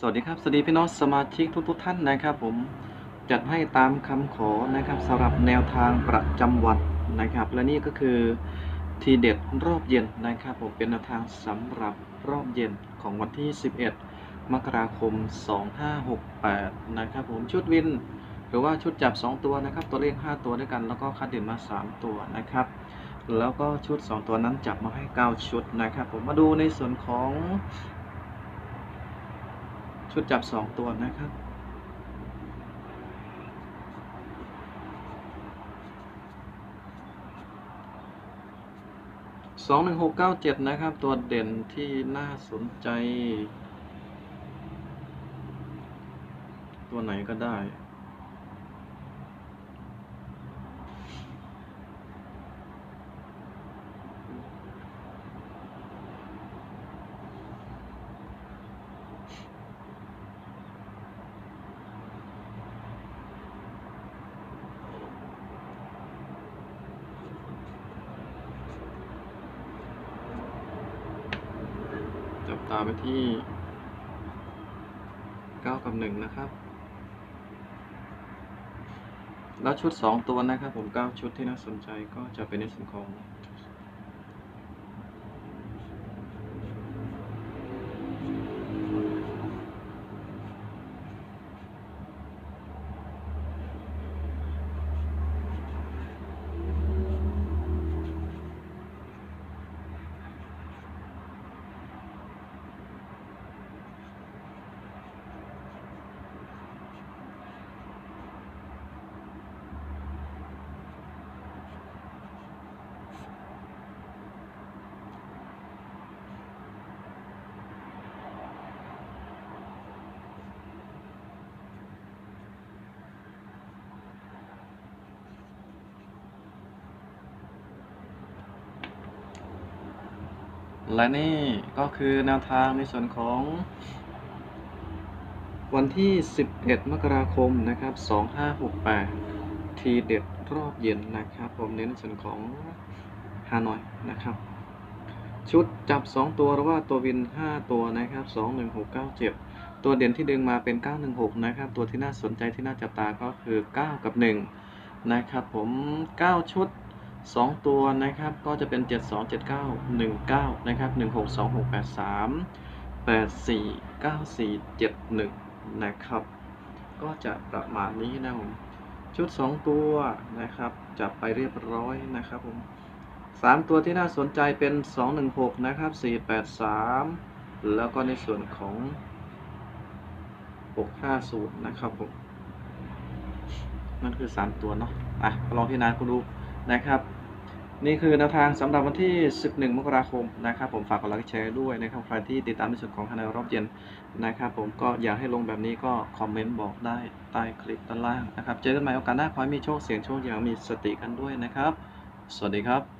สวัสดีครับ สวัสดีพี่น้องสมาชิกทุกๆท่านนะครับ ผมจัดให้ตามคำขอนะครับสำหรับแนวทางประจำวันนะครับ และนี่ก็คือทีเด็ดรอบเย็นนะครับ ผมเป็นแนวทางสำหรับรอบเย็นของวันที่ 11 มกราคม 2568 นะครับ ผมชุดวิน หรือว่าชุดจับ 2 ตัวนะครับ ตัวเลข 5 ตัวด้วยกัน แล้วก็คัดเด่นมา 3 ตัวนะครับ แล้วก็ชุด 2 ตัวนั้นจับมาให้ 9 ชุดนะครับ ผมมาดูในส่วนของ ชุดจับสองตัวนะครับ สองหนึ่งหกเก้าเจ็ดนะครับ ตัวเด่นที่น่าสนใจ ตัวไหนก็ได้ ตาไปที่ 9 กับ 1 นะครับ แล้วชุด 2 ตัวนะครับผม 9 ชุดที่น่าสนใจก็จะเป็นในส่วนของ และนี่ก็คือแนวทางในส่วนของวันที่ 11 มกราคมนะครับ 2568 ทีเด็ดรอบเย็นนะครับ ผมเน้นในส่วนของฮานอยนะครับ ชุดจับ 2 ตัวหรือว่าตัววิน 5 ตัวนะครับ 21697 ตัวเด่นที่ดึงมาเป็น 916 นะครับ ตัวที่น่าสนใจที่น่าจับตาก็คือ 9 กับ 1 นะครับผม 9 ชุด 2 ตัวนะครับก็จะเป็น 7 2 7 9 1 9นะครับ1 6 2 6 8 3 8 4 9 4 7 1นะครับก็จะประมาณนี้นะผมชุด 2 ตัวนะครับจับไปเรียบร้อยนะครับผม3 ตัวที่น่าสนใจเป็น 216 นะครับ 483 แล้วก็ในส่วนของ 650 นะครับผมนั่นคือ 3 ตัวเนาะอะลองพิจารณาคุณดูนะครับ นี่คือแนวทางสำหรับวันที่ 11 มกราคมนะครับผมฝากกดไลค์แชร์ด้วยนะครับใครที่ติดตามในส่วนของคะแนนรอบเย็นนะครับผมก็อยากให้ลงแบบนี้ก็คอมเมนต์บอกได้ใต้คลิปด้านล่างนะครับเจอกันใหม่โอกาสหน้าขอให้มีโชคเสียงโชคอย่างมีสติกันด้วยนะครับ สวัสดีครับ